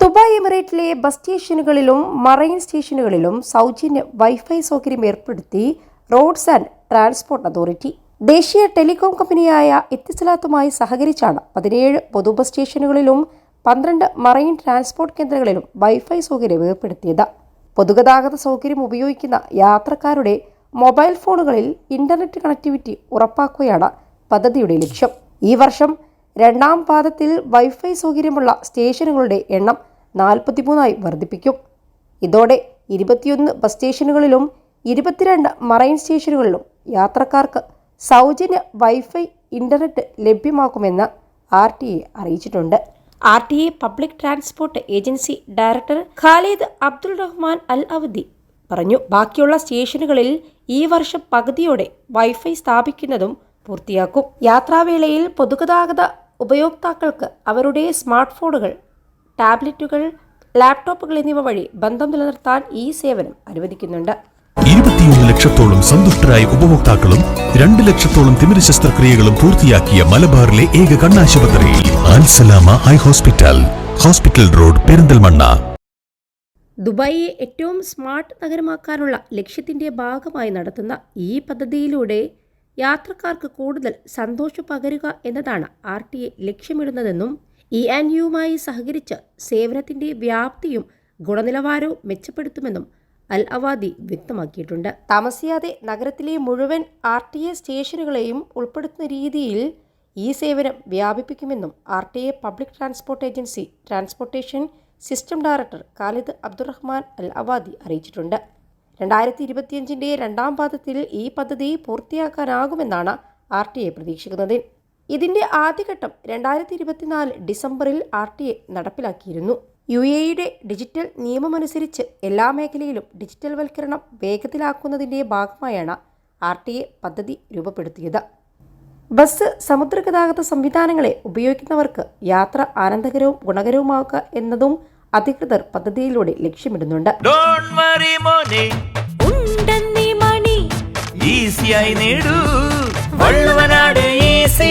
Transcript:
Dubai എമിറേറ്റിലെ bus സ്റ്റേഷനുകളിലും marine സ്റ്റേഷനുകളിലും സൗജന്യ വൈഫൈ സൗകര്യം ഏർപ്പെടുത്തി റോഡ്സ് ആൻഡ് ട്രാൻസ്പോർട്ട് അതോറിറ്റി. ദേശീയ ടെലികോം കമ്പനിയായ എത്തിസലാത്തുമായി സഹകരിച്ചാണ് പതിനേഴ് പൊതു ബസ് സ്റ്റേഷനുകളിലും പന്ത്രണ്ട് മറൈൻ ട്രാൻസ്പോർട്ട് കേന്ദ്രങ്ങളിലും വൈഫൈ സൗകര്യം ഏർപ്പെടുത്തിയത്. പൊതുഗതാഗത സൗകര്യം ഉപയോഗിക്കുന്ന യാത്രക്കാരുടെ മൊബൈൽ ഫോണുകളിൽ ഇന്റർനെറ്റ് കണക്ടിവിറ്റി ഉറപ്പാക്കുകയാണ് പദ്ധതിയുടെ ലക്ഷ്യം. ഈ വർഷം രണ്ടാം പാദത്തിൽ വൈഫൈ സൗകര്യമുള്ള സ്റ്റേഷനുകളുടെ എണ്ണം നാൽപ്പത്തിമൂന്നായി വർദ്ധിപ്പിക്കും. ഇതോടെ ഇരുപത്തിയൊന്ന് ബസ് സ്റ്റേഷനുകളിലും ഇരുപത്തിരണ്ട് മറൈൻ സ്റ്റേഷനുകളിലും യാത്രക്കാർക്ക് സൗജന്യ വൈഫൈ ഇന്റർനെറ്റ് ലഭ്യമാക്കുമെന്ന് ആർ ടി എ അറിയിച്ചിട്ടുണ്ട്. R T A public transport agency director Khalid Abdul Rahman Al Awadi പറഞ്ഞു. ബാക്കിയുള്ള സ്റ്റേഷനുകളിൽ ഈ വർഷം പകുതിയോടെ വൈഫൈ സ്ഥാപിക്കുന്നതും പൂർത്തിയാക്കും. യാത്രാവേളയിൽ പൊതുഗതാഗത ഉപയോക്താക്കൾക്ക് അവരുടെ സ്മാർട്ട് ഫോണുകൾ ടാബ്ലറ്റുകൾ ലാപ്ടോപ്പുകൾ എന്നിവ വഴി ബന്ധം നിലനിർത്താൻ ഈ സേവനം അനുവദിക്കുന്നുണ്ട്. ഇരുപത്തിയൊന്ന് ലക്ഷത്തോളം സന്തുഷ്ടരായ ഉപഭോക്താക്കളും രണ്ട് ലക്ഷത്തോളം തിമിര ശസ്ത്രക്രിയകളും പൂർത്തിയാക്കിയ മലബാറിലെ ഏക കണ്ണാശുപത്രി Alsalama eye hospital hospital road Perinthalmanna. ദുബായിയെ ഏറ്റവും സ്മാർട്ട് നഗരമാക്കാനുള്ള ലക്ഷ്യത്തിന്റെ ഭാഗമായി നടത്തുന്ന ഈ പദ്ധതിയിലൂടെ യാത്രക്കാർക്ക് കൂടുതൽ സന്തോഷം പകരുക എന്നതാണ് ആർ ടി എ ലക്ഷ്യമിടുന്നതെന്നും ഇ ആൻഡ് യുമായി സഹകരിച്ച് സേവനത്തിന്റെ വ്യാപ്തിയും ഗുണനിലവാരവും മെച്ചപ്പെടുത്തുമെന്നും അൽ അവാദി വ്യക്തമാക്കിയിട്ടുണ്ട്. താമസിയാതെ നഗരത്തിലെ മുഴുവൻ ആർ ടി എ സ്റ്റേഷനുകളെയും ഉൾപ്പെടുത്തുന്ന രീതിയിൽ ഈ സേവനം വ്യാപിപ്പിക്കുമെന്നും R T A public transport agency transportation system director Khalid Abdulrahman Al Awadi അറിയിച്ചിട്ടുണ്ട്. രണ്ടായിരത്തി ഇരുപത്തിയഞ്ചിന്റെ രണ്ടാം പാദത്തിൽ ഈ പദ്ധതി പൂർത്തിയാക്കാനാകുമെന്നാണ് ആർ ടി എ പ്രതീക്ഷിക്കുന്നത്. ഇതിന്റെ ആദ്യഘട്ടം രണ്ടായിരത്തി ഇരുപത്തിനാല് ഡിസംബറിൽ ആർ ടി എ നടപ്പിലാക്കിയിരുന്നു. യു എയുടെ ഡിജിറ്റൽ നിയമമനുസരിച്ച് എല്ലാ മേഖലയിലും ഡിജിറ്റൽ വൽക്കരണം വേഗത്തിലാക്കുന്നതിന്റെ ഭാഗമായാണ് ആർ ടി എ പദ്ധതി രൂപപ്പെടുത്തിയത്. ബസ് സമുദ്രഗതാഗത സംവിധാനങ്ങളെ ഉപയോഗിക്കുന്നവർക്ക് യാത്ര ആനന്ദകരവും ഗുണകരവുമാക്കുക എന്നതും അധികൃതർ പദ്ധതിയിലൂടെ ലക്ഷ്യമിടുന്നുണ്ട്. ഡോണ്ട് വറി മോനെ. ഉണ്ടെന്നീ മണി. ഈസിയായി നേടൂ. വള്ളുവനാട് ഈസി